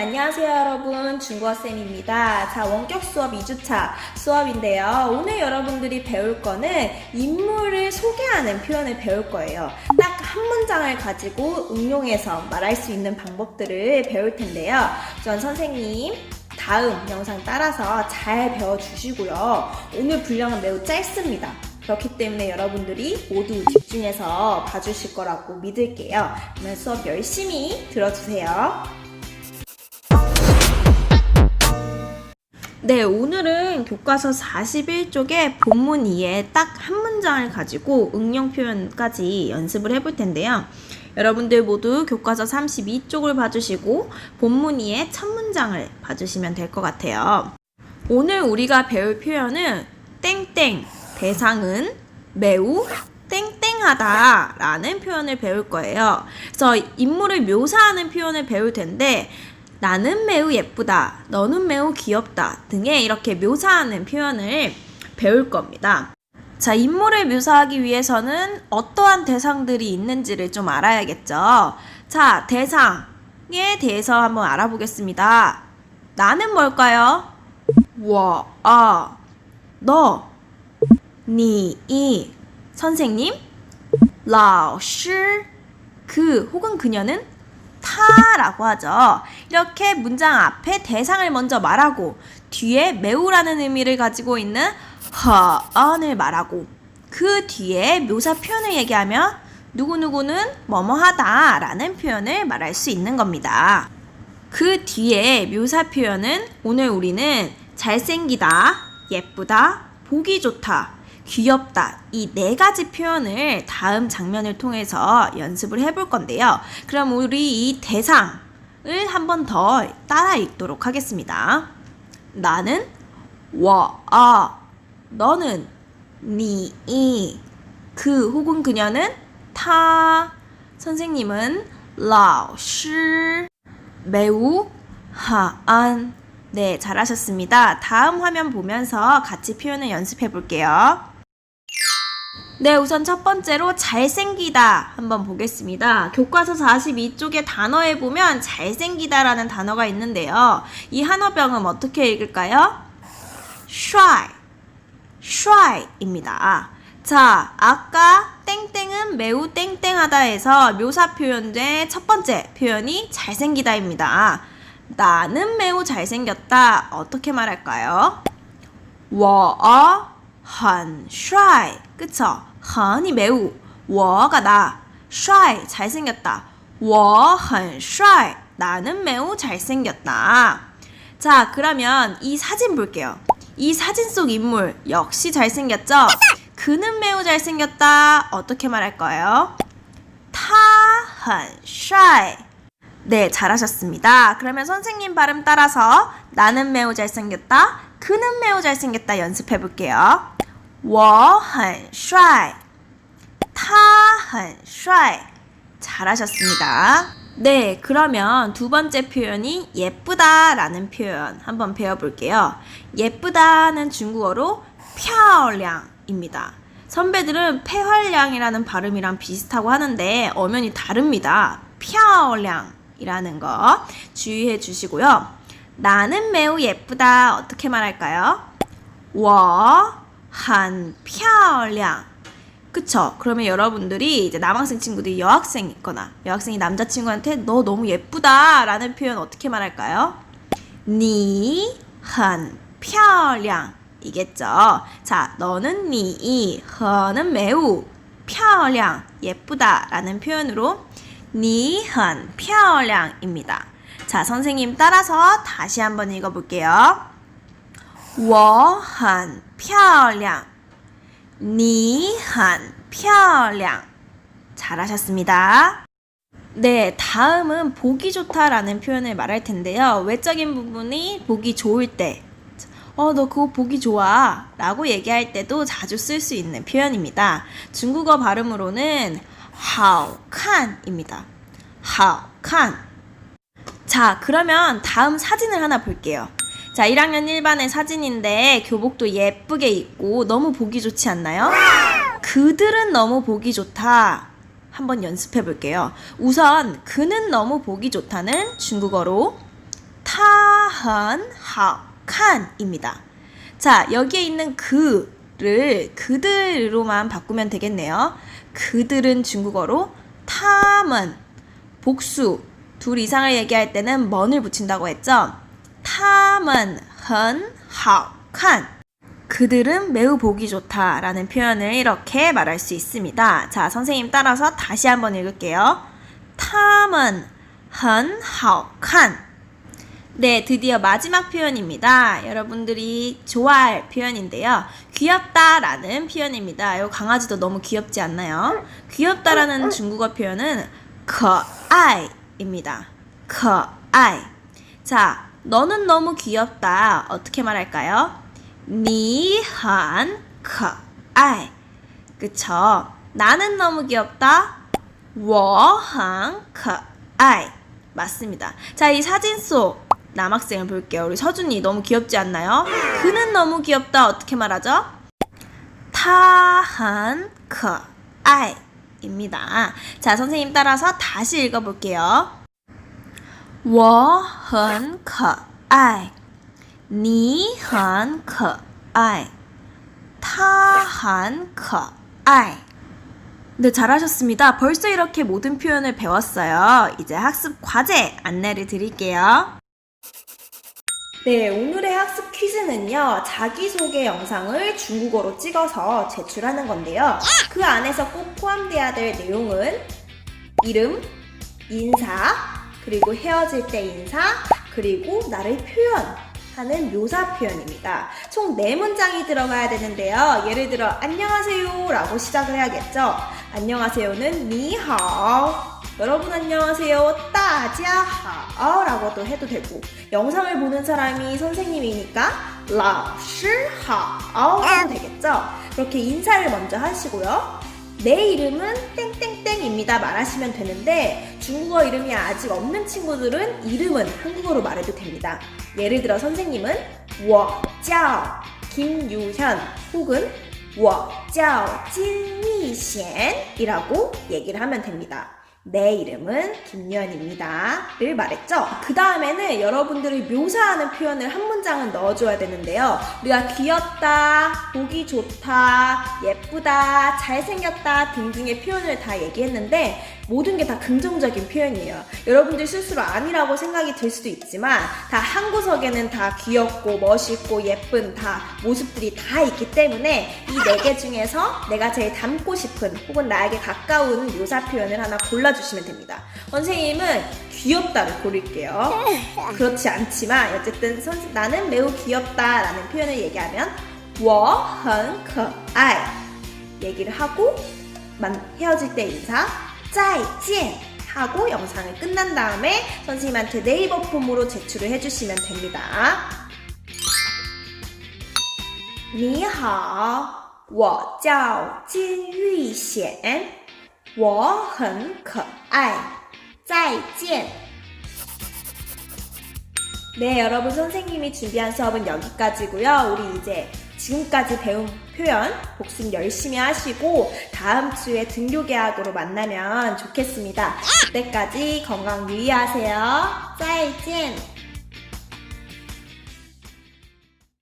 네, 안녕하세요, 여러분. 중국어쌤입니다. 자, 원격 수업 2주차 수업인데요. 오늘 여러분들이 배울 거는 인물을 소개하는 표현을 배울 거예요. 딱 한 문장을 가지고 응용해서 말할 수 있는 방법들을 배울 텐데요. 전 선생님, 다음 영상 따라서 잘 배워주시고요. 오늘 분량은 매우 짧습니다. 그렇기 때문에 여러분들이 모두 집중해서 봐주실 거라고 믿을게요. 그러면 수업 열심히 들어주세요. 네, 오늘은 교과서 41쪽에 본문 2에 딱 한 문장을 가지고 응용 표현까지 연습을 해볼 텐데요. 여러분들 모두 교과서 32쪽을 봐주시고 본문 2의 첫 문장을 봐주시면 될 것 같아요. 오늘 우리가 배울 표현은 땡땡 대상은 매우 땡땡하다 라는 표현을 배울 거예요. 그래서 인물을 묘사하는 표현을 배울 텐데 나는 매우 예쁘다, 너는 매우 귀엽다 등의 이렇게 묘사하는 표현을 배울 겁니다. 자, 인물을 묘사하기 위해서는 어떠한 대상들이 있는지를 좀 알아야겠죠. 자, 대상에 대해서 한번 알아보겠습니다. 나는 뭘까요? 와, 아, 너, 니, 이, 선생님, 라오시, 그 혹은 그녀는 타라고 하죠. 이렇게 문장 앞에 대상을 먼저 말하고 뒤에 매우라는 의미를 가지고 있는 허언을 말하고 그 뒤에 묘사 표현을 얘기하면 누구누구는 뭐뭐하다 라는 표현을 말할 수 있는 겁니다. 그 뒤에 묘사 표현은 오늘 우리는 잘생기다, 예쁘다, 보기 좋다, 귀엽다 이 네 가지 표현을 다음 장면을 통해서 연습을 해볼 건데요. 그럼 우리 이 대상을 한 번 더 따라 읽도록 하겠습니다. 나는 와, 아, 너는 니, 이, 그 혹은 그녀는 타, 선생님은 라오시, 매우 하안. 네, 잘하셨습니다. 다음 화면 보면서 같이 표현을 연습해 볼게요. 네, 우선 첫 번째로 잘생기다 한번 보겠습니다. 교과서 42쪽의 단어에 보면 잘생기다라는 단어가 있는데요. 이 한어병은 어떻게 읽을까요? shy, shy입니다. 자, 아까 땡땡은 매우 땡땡하다 해서 묘사 표현의 첫 번째 표현이 잘생기다입니다. 나는 매우 잘생겼다. 어떻게 말할까요? 我很帅. 그쵸? 很이 매우, 我가 나, 帅 잘생겼다. 我很帅. 나는 매우 잘생겼다. 자, 그러면 이 사진 볼게요. 이 사진 속 인물 역시 잘생겼죠? 그는 매우 잘생겼다. 어떻게 말할 거예요? 他很帅. 네, 잘하셨습니다. 그러면 선생님 발음 따라서 나는 매우 잘생겼다, 그는 매우 잘생겼다 연습해 볼게요. 我很帅,他很帅. 잘하셨습니다. 네, 그러면 두 번째 표현이 예쁘다라는 표현 한번 배워볼게요. 예쁘다는 중국어로 漂亮입니다. 선배들은 폐활량이라는 발음이랑 비슷하고 하는데 엄연히 다릅니다. 漂亮 이라는 거 주의해 주시고요. 나는 매우 예쁘다. 어떻게 말할까요? 我很漂亮. 그쵸? 그러면 여러분들이 이제 남학생 친구들이 여학생 있거나 여학생이 남자친구한테 너 너무 예쁘다 라는 표현 어떻게 말할까요? 你很漂亮 이겠죠? 자, 너는 니, 허는 매우, 漂亮 예쁘다 라는 표현으로 你很漂亮입니다. 자, 선생님 따라서 다시 한번 읽어볼게요. 我很漂亮.你很漂亮. 잘하셨습니다. 네, 다음은 보기 좋다라는 표현을 말할 텐데요. 외적인 부분이 보기 좋을 때, 어, 너 그거 보기 좋아. 라고 얘기할 때도 자주 쓸 수 있는 표현입니다. 중국어 발음으로는 好看입니다. 好看. 자, 그러면 다음 사진을 하나 볼게요. 자, 1학년 1반의 사진인데 교복도 예쁘게 입고 너무 보기 좋지 않나요? 그들은 너무 보기 좋다. 한번 연습해 볼게요. 우선 그는 너무 보기 좋다는 중국어로 타한 하칸입니다. 자, 여기에 있는 그를 그들로만 바꾸면 되겠네요. 그들은 중국어로 타먼 복수 둘 이상을 얘기할 때는 먼을 붙인다고 했죠. 타먼 헌 하칸 그들은 매우 보기 좋다라는 표현을 이렇게 말할 수 있습니다. 자, 선생님 따라서 다시 한번 읽을게요. 他们很好看. 네, 드디어 마지막 표현입니다. 여러분들이 좋아할 표현인데요. 귀엽다라는 표현입니다. 이 강아지도 너무 귀엽지 않나요? 귀엽다라는 중국어 표현은 可爱 입니다. 그 커아이. 자, 너는 너무 귀엽다. 어떻게 말할까요? 니한 커아이. 그 그쵸? 나는 너무 귀엽다. 워한 그 커아이. 맞습니다. 자, 이 사진 속 남학생을 볼게요. 우리 서준이 너무 귀엽지 않나요? 그는 너무 귀엽다. 어떻게 말하죠? 타한 커아이. 입니다. 자, 선생님 따라서 다시 읽어볼게요. 我很可爱.你很可爱.他很可爱. 네, 잘하셨습니다. 벌써 이렇게 모든 표현을 배웠어요. 이제 학습 과제 안내를 드릴게요. 네, 오늘의 학습 퀴즈는요, 자기소개 영상을 중국어로 찍어서 제출하는 건데요. 그 안에서 꼭 포함돼야 될 내용은 이름, 인사, 그리고 헤어질 때 인사, 그리고 나를 표현 하는 묘사 표현입니다. 총 4문장이 들어가야 되는데요. 예를 들어, 안녕하세요 라고 시작을 해야겠죠. 안녕하세요는 니하오. 여러분 안녕하세요. 따지하오 라고도 해도 되고 영상을 보는 사람이 선생님이니까 라시하오 해도 되겠죠. 그렇게 인사를 먼저 하시고요. 내 이름은 땡땡땡입니다 말하시면 되는데 중국어 이름이 아직 없는 친구들은 이름은 한국어로 말해도 됩니다. 예를 들어 선생님은 워짜 김유현 혹은 워짜 진미贤이라고 얘기를 하면 됩니다. 내 이름은 김유현입니다.를 말했죠. 그 다음에는 여러분들이 묘사하는 표현을 한 문장은 넣어줘야 되는데요. 우리가 귀엽다, 보기 좋다, 예쁘다, 잘생겼다 등등의 표현을 다 얘기했는데 모든 게 다 긍정적인 표현이에요. 여러분들 스스로 아니라고 생각이 들 수도 있지만 다 한 구석에는 다 귀엽고 멋있고 예쁜 다 모습들이 다 있기 때문에 이 네 개 중에서 내가 제일 닮고 싶은 혹은 나에게 가까운 묘사 표현을 하나 골라주시면 됩니다. 선생님은 귀엽다를 고를게요. 그렇지 않지만 어쨌든 선, 나는 매우 귀엽다라는 표현을 얘기하면 我很可爱 얘기를 하고 만, 헤어질 때 인사 再见 하고 영상을 끝난 다음에 선생님한테 네이버 폼으로 제출을 해주시면 됩니다. 你好，我叫金玉贤，我很可爱，再见。 네, 여러분 선생님이 준비한 수업은 여기까지고요. 우리 이제 지금까지 배운 표현 복습 열심히 하시고 다음 주에 등교 계약으로 만나면 좋겠습니다. 그때까지 건강 유의하세요. 再见.